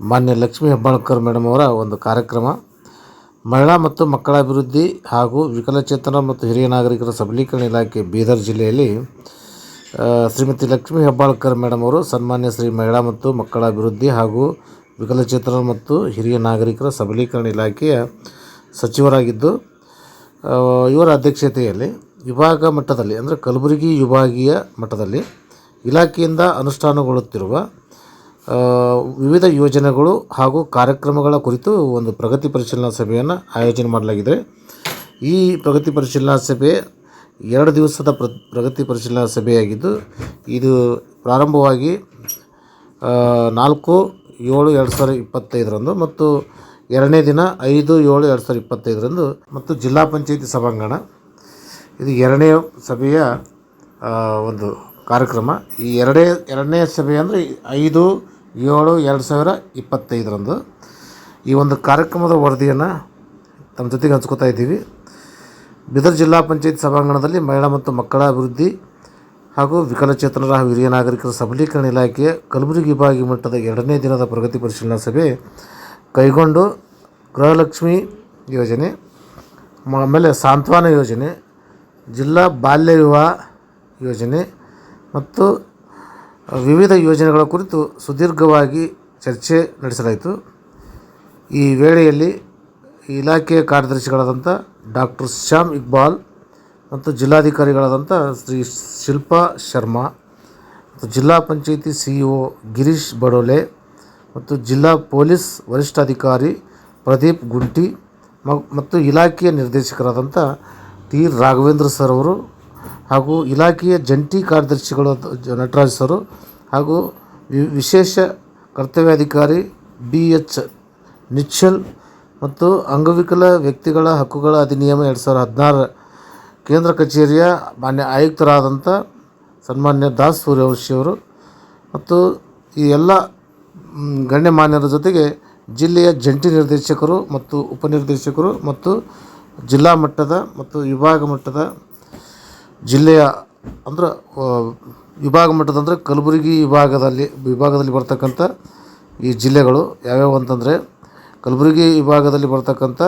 ಮಾನ್ಯ ಲಕ್ಷ್ಮೀ ಹೆಬ್ಬಾಳ್ಕರ್ ಮೇಡಮ್ ಅವರ ಒಂದು ಕಾರ್ಯಕ್ರಮ. ಮಹಿಳಾ ಮತ್ತು ಮಕ್ಕಳ ಅಭಿವೃದ್ಧಿ ಹಾಗೂ ವಿಕಲಚೇತನ ಮತ್ತು ಹಿರಿಯ ನಾಗರಿಕರ ಸಬಲೀಕರಣ ಇಲಾಖೆ ಬೀದರ್ ಜಿಲ್ಲೆಯಲ್ಲಿ ಶ್ರೀಮತಿ ಲಕ್ಷ್ಮೀ ಹೆಬ್ಬಾಳ್ಕರ್ ಮೇಡಮ್ ಅವರು ಸನ್ಮಾನ್ಯ ಶ್ರೀ ಮಹಿಳಾ ಮತ್ತು ಮಕ್ಕಳ ಅಭಿವೃದ್ಧಿ ಹಾಗೂ ವಿಕಲಚೇತನ ಮತ್ತು ಹಿರಿಯ ನಾಗರಿಕರ ಸಬಲೀಕರಣ ಇಲಾಖೆಯ ಸಚಿವರಾಗಿದ್ದು ಇವರ ಅಧ್ಯಕ್ಷತೆಯಲ್ಲಿ ವಿಭಾಗ ಮಟ್ಟದಲ್ಲಿ, ಅಂದರೆ ಕಲಬುರಗಿ ವಿಭಾಗೀಯ ಮಟ್ಟದಲ್ಲಿ ಇಲಾಖೆಯಿಂದ ಅನುಷ್ಠಾನಗೊಳ್ಳುತ್ತಿರುವ ವಿವಿಧ ಯೋಜನೆಗಳು ಹಾಗೂ ಕಾರ್ಯಕ್ರಮಗಳ ಕುರಿತು ಒಂದು ಪ್ರಗತಿ ಪರಿಶೀಲನಾ ಸಭೆಯನ್ನು ಆಯೋಜನೆ ಮಾಡಲಾಗಿದೆ. ಈ ಪ್ರಗತಿ ಪರಿಶೀಲನಾ ಸಭೆ ಎರಡು ದಿವಸದ ಪ್ರ, ಪ್ರಗತಿ ಪರಿಶೀಲನಾ ಸಭೆಯಾಗಿದ್ದು, ಇದು ಪ್ರಾರಂಭವಾಗಿ ನಾಲ್ಕು ಏಳು ಎರಡು ಸಾವಿರದ ಇಪ್ಪತ್ತೈದರಂದು ಮತ್ತು ಎರಡನೇ ದಿನ ಐದು ಏಳು ಎರಡು ಸಾವಿರದ ಇಪ್ಪತ್ತೈದರಂದು ಮತ್ತು ಜಿಲ್ಲಾ ಪಂಚಾಯಿತಿ ಸಭಾಂಗಣ. ಇದು ಎರಡನೇ ಸಭೆಯ ಒಂದು ಕಾರ್ಯಕ್ರಮ. ಈ ಎರಡೇ, ಎರಡನೇ ಸಭೆ ಅಂದರೆ ಐದು, ಏಳು, ಎರಡು ಸಾವಿರ ಇಪ್ಪತ್ತೈದರಂದು. ಈ ಒಂದು ಕಾರ್ಯಕ್ರಮದ ವರದಿಯನ್ನು ತಮ್ಮ ಜೊತೆಗೆ ಹಂಚ್ಕೋತಾ ಇದ್ದೀವಿ. ಬಿದರ್ ಜಿಲ್ಲಾ ಪಂಚಾಯತ್ ಸಭಾಂಗಣದಲ್ಲಿ ಮಹಿಳಾ ಮತ್ತು ಮಕ್ಕಳ ಅಭಿವೃದ್ಧಿ ಹಾಗೂ ವಿಕಲಚೇತನರ ಹಾಗೂ ಹಿರಿಯ ನಾಗರಿಕರ ಸಬಲೀಕರಣ ಇಲಾಖೆಯ ಕಲಬುರಗಿ ವಿಭಾಗೀಯ ಮಟ್ಟದ ಎರಡನೇ ದಿನದ ಪ್ರಗತಿ ಪರಿಶೀಲನಾ ಸಭೆ ಕೈಗೊಂಡು ಗೃಹಲಕ್ಷ್ಮಿ ಯೋಜನೆ ಆಮೇಲೆ ಸಾಂತ್ವನ ಯೋಜನೆ, ಜಿಲ್ಲಾ ಬಾಲ್ಯ ವಿವಾಹ ಯೋಜನೆ ಮತ್ತು ವಿವಿಧ ಯೋಜನೆಗಳ ಕುರಿತು ಸುದೀರ್ಘವಾಗಿ ಚರ್ಚೆ ನಡೆಸಲಾಯಿತು. ಈ ವೇಳೆಯಲ್ಲಿ ಇಲಾಖೆಯ ಕಾರ್ಯದರ್ಶಿಗಳಾದಂಥ ಡಾಕ್ಟರ್ ಶ್ಯಾಮ್ ಇಕ್ಬಾಲ್ ಮತ್ತು ಜಿಲ್ಲಾಧಿಕಾರಿಗಳಾದಂಥ ಶ್ರೀ ಶಿಲ್ಪಾ ಶರ್ಮಾ ಮತ್ತು ಜಿಲ್ಲಾ panchayat C E O Girish Badole ಮತ್ತು ಜಿಲ್ಲಾ ಪೊಲೀಸ್ ವರಿಷ್ಠಾಧಿಕಾರಿ ಪ್ರದೀಪ್ ಗುಂಟಿ ಮತ್ತು ಇಲಾಖೆಯ ನಿರ್ದೇಶಕರಾದಂಥ ಟಿ ರಾಘವೇಂದ್ರ ಸರ್ ಅವರು ಹಾಗೂ ಇಲಾಖೆಯ ಜಂಟಿ ಕಾರ್ಯದರ್ಶಿಗಳು ನಟರಾಜ್ ಸರು ಹಾಗೂ ವಿಶೇಷ ಕರ್ತವ್ಯಾಧಿಕಾರಿ ಬಿ ಎಚ್ ನಿಚ್ಚಲ್ ಮತ್ತು ಅಂಗವಿಕಲ ವ್ಯಕ್ತಿಗಳ ಹಕ್ಕುಗಳ ಅಧಿನಿಯಮ ಎರಡು ಸಾವಿರದ ಹದಿನಾರರ ಕೇಂದ್ರ ಕಚೇರಿಯ ಮಾನ್ಯ ಆಯುಕ್ತರಾದಂಥ ಸನ್ಮಾನ್ಯ ದಾಸ್ ಸೂರ್ಯವಂಶಿಯವರು ಮತ್ತು ಈ ಎಲ್ಲ ಗಣ್ಯಮಾನ್ಯರ ಜೊತೆಗೆ ಜಿಲ್ಲೆಯ ಜಂಟಿ ನಿರ್ದೇಶಕರು ಮತ್ತು ಉಪನಿರ್ದೇಶಕರು ಮತ್ತು ಜಿಲ್ಲಾ ಮಟ್ಟದ ಮತ್ತು ವಿಭಾಗ ಮಟ್ಟದ ಜಿಲ್ಲೆಯ ಅಂದ್ರೆ ವಿಭಾಗ ಮಟ್ಟದ ಅಂದರೆ ಕಲಬುರಗಿ ವಿಭಾಗದಲ್ಲಿ ವಿಭಾಗದಲ್ಲಿ ಬರ್ತಕ್ಕಂಥ ಈ ಜಿಲ್ಲೆಗಳು ಯಾವ್ಯಾವು ಅಂತಂದರೆ, ಕಲಬುರಗಿ ವಿಭಾಗದಲ್ಲಿ ಬರ್ತಕ್ಕಂಥ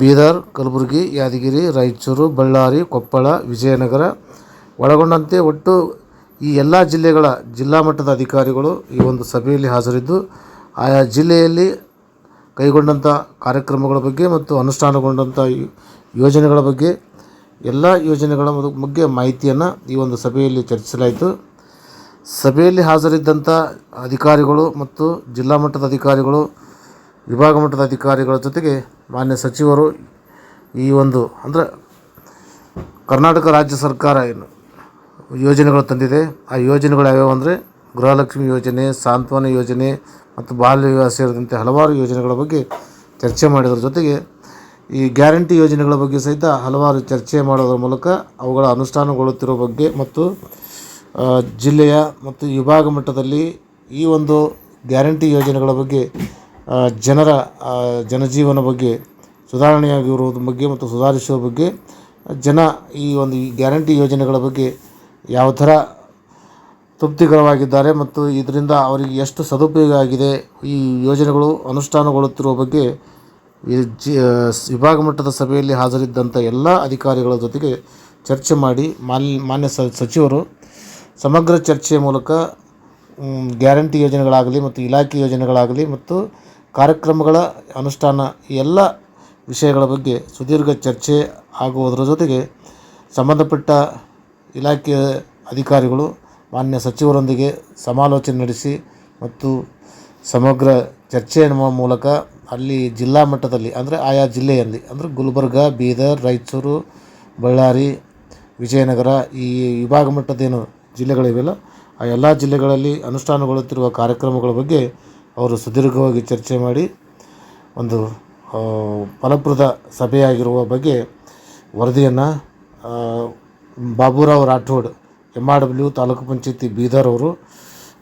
ಬೀದರ್, ಕಲಬುರಗಿ, ಯಾದಗಿರಿ, ರಾಯಚೂರು, ಬಳ್ಳಾರಿ, ಕೊಪ್ಪಳ, ವಿಜಯನಗರ, ಒಳಗೊಂಡಂತೆ ಒಟ್ಟು ಈ ಎಲ್ಲ ಜಿಲ್ಲೆಗಳ ಜಿಲ್ಲಾ ಮಟ್ಟದ ಅಧಿಕಾರಿಗಳು ಈ ಒಂದು ಸಭೆಯಲ್ಲಿ ಹಾಜರಿದ್ದು, ಆಯಾ ಜಿಲ್ಲೆಯಲ್ಲಿ ಕೈಗೊಂಡಂಥ ಕಾರ್ಯಕ್ರಮಗಳ ಬಗ್ಗೆ ಮತ್ತು ಅನುಷ್ಠಾನಗೊಂಡಂಥ ಯೋಜನೆಗಳ ಬಗ್ಗೆ ಎಲ್ಲ ಯೋಜನೆಗಳ ಬಗ್ಗೆ ಮಾಹಿತಿಯನ್ನು ಈ ಒಂದು ಸಭೆಯಲ್ಲಿ ಚರ್ಚಿಸಲಾಯಿತು. ಸಭೆಯಲ್ಲಿ ಹಾಜರಿದ್ದಂಥ ಅಧಿಕಾರಿಗಳು ಮತ್ತು ಜಿಲ್ಲಾ ಮಟ್ಟದ ಅಧಿಕಾರಿಗಳು, ವಿಭಾಗ ಮಟ್ಟದ ಅಧಿಕಾರಿಗಳ ಜೊತೆಗೆ ಮಾನ್ಯ ಸಚಿವರು ಈ ಒಂದು, ಅಂದರೆ ಕರ್ನಾಟಕ ರಾಜ್ಯ ಸರ್ಕಾರ ಏನು ಯೋಜನೆಗಳು ತಂದಿದೆ, ಆ ಯೋಜನೆಗಳು ಯಾವ್ಯಾವು ಅಂದರೆ ಗೃಹಲಕ್ಷ್ಮಿ ಯೋಜನೆ, ಸಾಂತ್ವನ ಯೋಜನೆ ಮತ್ತು ಬಾಲ್ಯ ವಿವಾಹ ಸೇರಿದಂತೆ ಹಲವಾರು ಯೋಜನೆಗಳ ಬಗ್ಗೆ ಚರ್ಚೆ ಮಾಡಿದ್ರ ಜೊತೆಗೆ ಈ ಗ್ಯಾರಂಟಿ ಯೋಜನೆಗಳ ಬಗ್ಗೆ ಸಹಿತ ಹಲವಾರು ಚರ್ಚೆ ಮಾಡೋದ್ರ ಮೂಲಕ ಅವುಗಳ ಅನುಷ್ಠಾನಗೊಳ್ಳುತ್ತಿರುವ ಬಗ್ಗೆ ಮತ್ತು ಜಿಲ್ಲೆಯ ಮತ್ತು ವಿಭಾಗ ಮಟ್ಟದಲ್ಲಿ ಈ ಒಂದು ಗ್ಯಾರಂಟಿ ಯೋಜನೆಗಳ ಬಗ್ಗೆ ಜನರ ಜನಜೀವನ ಬಗ್ಗೆ ಸುಧಾರಣೆಯಾಗಿರುವುದ್ರ ಬಗ್ಗೆ ಮತ್ತು ಸುಧಾರಿಸುವ ಬಗ್ಗೆ, ಜನ ಈ ಒಂದು ಗ್ಯಾರಂಟಿ ಯೋಜನೆಗಳ ಬಗ್ಗೆ ಯಾವ ಥರ ತೃಪ್ತಿಕರವಾಗಿದ್ದಾರೆ ಮತ್ತು ಇದರಿಂದ ಅವರಿಗೆ ಎಷ್ಟು ಸದುಪಯೋಗ ಆಗಿದೆ, ಈ ಯೋಜನೆಗಳು ಅನುಷ್ಠಾನಗೊಳ್ಳುತ್ತಿರುವ ಬಗ್ಗೆ ಈ ಜಿ ವಿಭಾಗ ಮಟ್ಟದ ಸಭೆಯಲ್ಲಿ ಹಾಜರಿದ್ದಂಥ ಎಲ್ಲ ಅಧಿಕಾರಿಗಳ ಜೊತೆಗೆ ಚರ್ಚೆ ಮಾಡಿ ಮಾಲ್ ಮಾನ್ಯ ಸಚಿವರು ಸಮಗ್ರ ಚರ್ಚೆಯ ಮೂಲಕ ಗ್ಯಾರಂಟಿ ಯೋಜನೆಗಳಾಗಲಿ ಮತ್ತು ಇಲಾಖೆ ಯೋಜನೆಗಳಾಗಲಿ ಮತ್ತು ಕಾರ್ಯಕ್ರಮಗಳ ಅನುಷ್ಠಾನ ಎಲ್ಲ ವಿಷಯಗಳ ಬಗ್ಗೆ ಸುದೀರ್ಘ ಚರ್ಚೆ ಆಗುವುದರ ಜೊತೆಗೆ ಸಂಬಂಧಪಟ್ಟ ಇಲಾಖೆಯ ಅಧಿಕಾರಿಗಳು, ಮಾನ್ಯ ಸಚಿವರೊಂದಿಗೆ ಸಮಾಲೋಚನೆ ನಡೆಸಿ ಮತ್ತು ಸಮಗ್ರ ಚರ್ಚೆಯ ಮೂಲಕ ಅಲ್ಲಿ ಜಿಲ್ಲಾ ಮಟ್ಟದಲ್ಲಿ, ಅಂದರೆ ಆಯಾ ಜಿಲ್ಲೆಯಲ್ಲಿ, ಅಂದರೆ ಗುಲ್ಬರ್ಗ, ಬೀದರ್, ರಾಯಚೂರು, ಬಳ್ಳಾರಿ, ವಿಜಯನಗರ, ಈ ವಿಭಾಗ ಮಟ್ಟದೇನು ಜಿಲ್ಲೆಗಳಿವೆಯಲ್ಲ ಆ ಎಲ್ಲ ಜಿಲ್ಲೆಗಳಲ್ಲಿ ಅನುಷ್ಠಾನಗೊಳ್ಳುತ್ತಿರುವ ಕಾರ್ಯಕ್ರಮಗಳ ಬಗ್ಗೆ ಅವರು ಸುದೀರ್ಘವಾಗಿ ಚರ್ಚೆ ಮಾಡಿ, ಒಂದು ಫಲಪ್ರದ ಸಭೆಯಾಗಿರುವ ಬಗ್ಗೆ ವರದಿಯನ್ನು Baburao Rathod M R W taluk ಪಂಚಾಯತಿ ಬೀದರ್ ಅವರು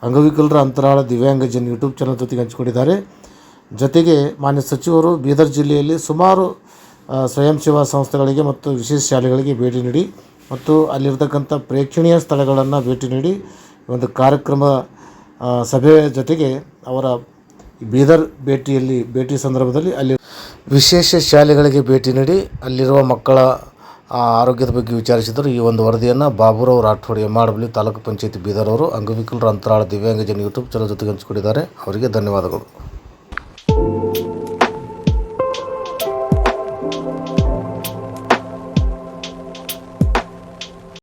ಅಂಗವಿಕಲರ ಅಂತರಾಳ ದಿವ್ಯಾಂಗಜನ್ ಯೂಟ್ಯೂಬ್ ಚಾನಲ್ ಜೊತೆಗೆ ಹಂಚಿಕೊಂಡಿದ್ದಾರೆ. ಜೊತೆಗೆ ಮಾನ್ಯ ಸಚಿವರು ಬೀದರ್ ಜಿಲ್ಲೆಯಲ್ಲಿ ಸುಮಾರು ಸ್ವಯಂ ಸೇವಾ ಸಂಸ್ಥೆಗಳಿಗೆ ಮತ್ತು ವಿಶೇಷ ಶಾಲೆಗಳಿಗೆ ಭೇಟಿ ನೀಡಿ ಮತ್ತು ಅಲ್ಲಿರ್ತಕ್ಕಂಥ ಪ್ರೇಕ್ಷಣೀಯ ಸ್ಥಳಗಳನ್ನು ಭೇಟಿ ನೀಡಿ ಒಂದು ಕಾರ್ಯಕ್ರಮ ಸಭೆ ಜೊತೆಗೆ ಅವರ ಬೀದರ್ ಭೇಟಿಯಲ್ಲಿ, ಭೇಟಿ ಸಂದರ್ಭದಲ್ಲಿ ಅಲ್ಲಿ ವಿಶೇಷ ಶಾಲೆಗಳಿಗೆ ಭೇಟಿ ನೀಡಿ ಅಲ್ಲಿರುವ ಮಕ್ಕಳ ಆರೋಗ್ಯದ ಬಗ್ಗೆ ವಿಚಾರಿಸಿದರು. ಈ ಒಂದು ವರದಿಯನ್ನು Baburao Rathod M R W taluk ಪಂಚಾಯತಿ ಬೀದರ್ ಅವರು ಅಂಗವಿಕಲರ ಅಂತರಾಳ ದಿವ್ಯಾಂಗಜನ ಯೂಟ್ಯೂಬ್ ಚಾನಲ್ ಜೊತೆಗೆ ಹಂಚಿಕೊಂಡಿದ್ದಾರೆ. ಅವರಿಗೆ ಧನ್ಯವಾದಗಳು.